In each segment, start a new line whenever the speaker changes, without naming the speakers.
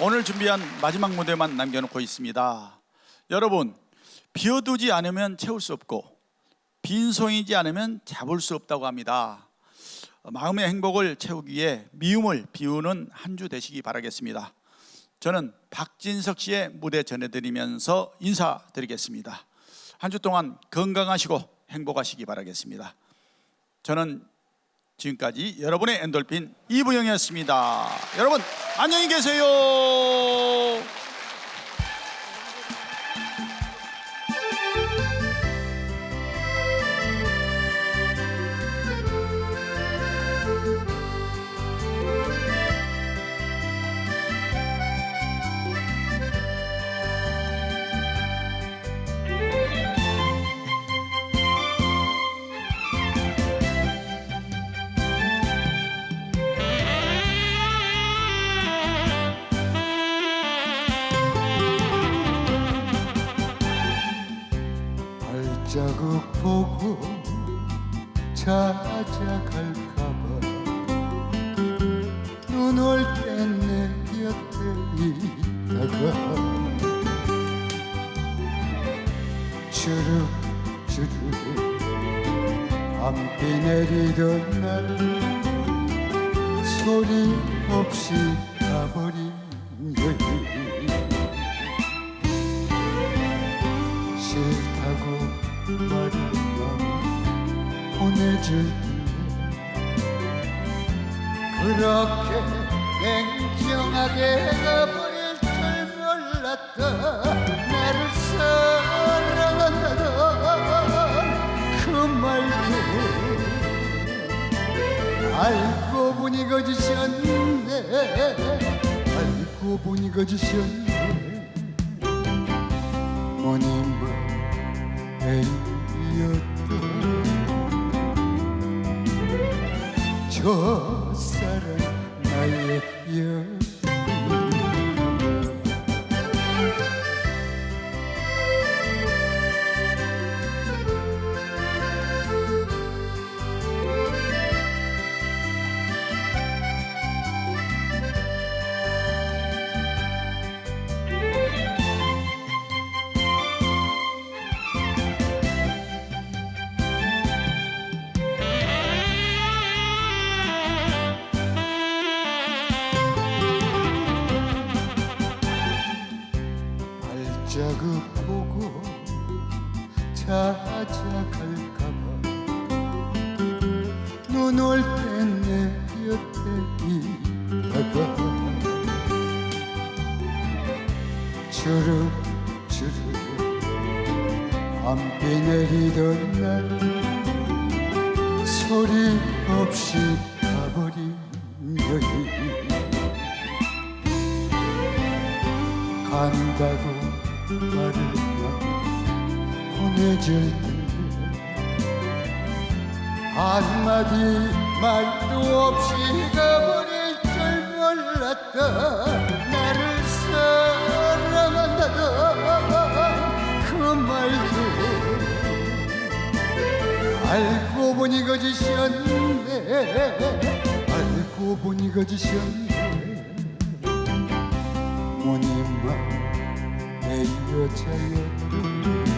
오늘 준비한 마지막 무대만 남겨놓고 있습니다. 여러분 비워두지 않으면 채울 수 없고 빈손이지 않으면 잡을 수 없다고 합니다. 마음의 행복을 채우기 위해 미움을 비우는 한 주 되시기 바라겠습니다. 저는 박진석 씨의 무대 전해드리면서 인사드리겠습니다. 한 주 동안 건강하시고 행복하시기 바라겠습니다. 저는 지금까지 여러분의 엔돌핀 이부영이었습니다. 여러분 안녕히 계세요.
찾아갈까봐. 눈 올 땐 내 곁에 있다가. 주룩 주룩. 밤비 내리던 날 소리 없이 가버린 여인 싫다고 말했나 보내줄 그렇게 냉정하게 가버릴 줄 몰랐다. 나를 사랑한다던 그 말도 알고 보니 거짓이었네. 알고 보니 거짓이었네. 모님은 애였던 저 나의 찾아갈까봐. 눈 올 땐 내 곁에 있다가 주룩주룩. 밤비 내리던 날. 소리 없이 가버린 여인. 간다고 나 보내줄 텐데 한마디 말도 없이 가버릴 줄 몰랐다. 나를 사랑한다던 그 말도 알고 보니 거짓이었네. 알고 보니 거짓이었네. 모님만 내 여자였던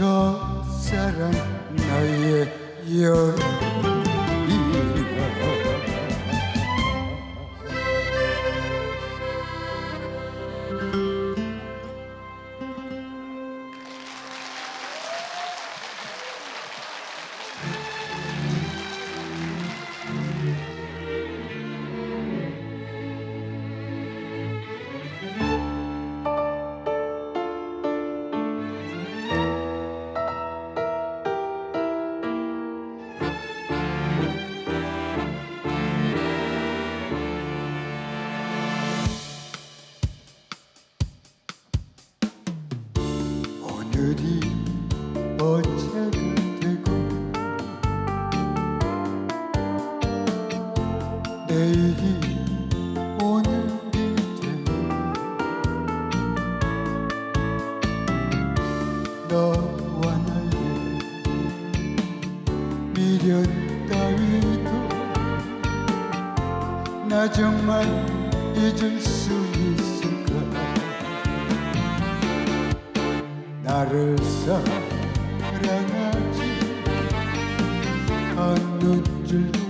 저 사랑 나의 여 내일이 오늘이 되면 너와 나의 미련 따위도 나 정말 잊을 수 있을까? 나를 사랑하지 않는 줄도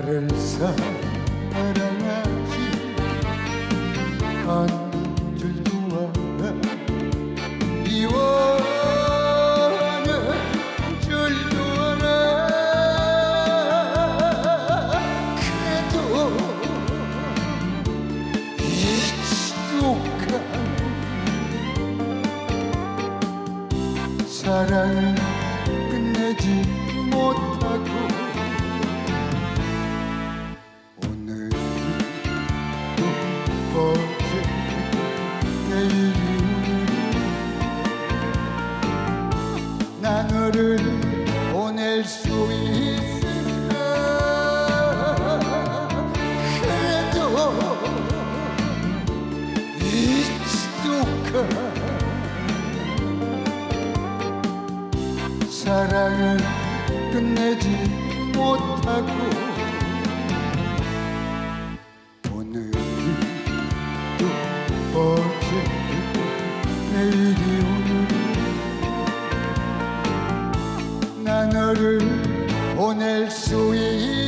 나를 사랑 사랑을 끝내지 못하고 오늘도 어제도 내일이 오는 나 너를 보낼 수 있.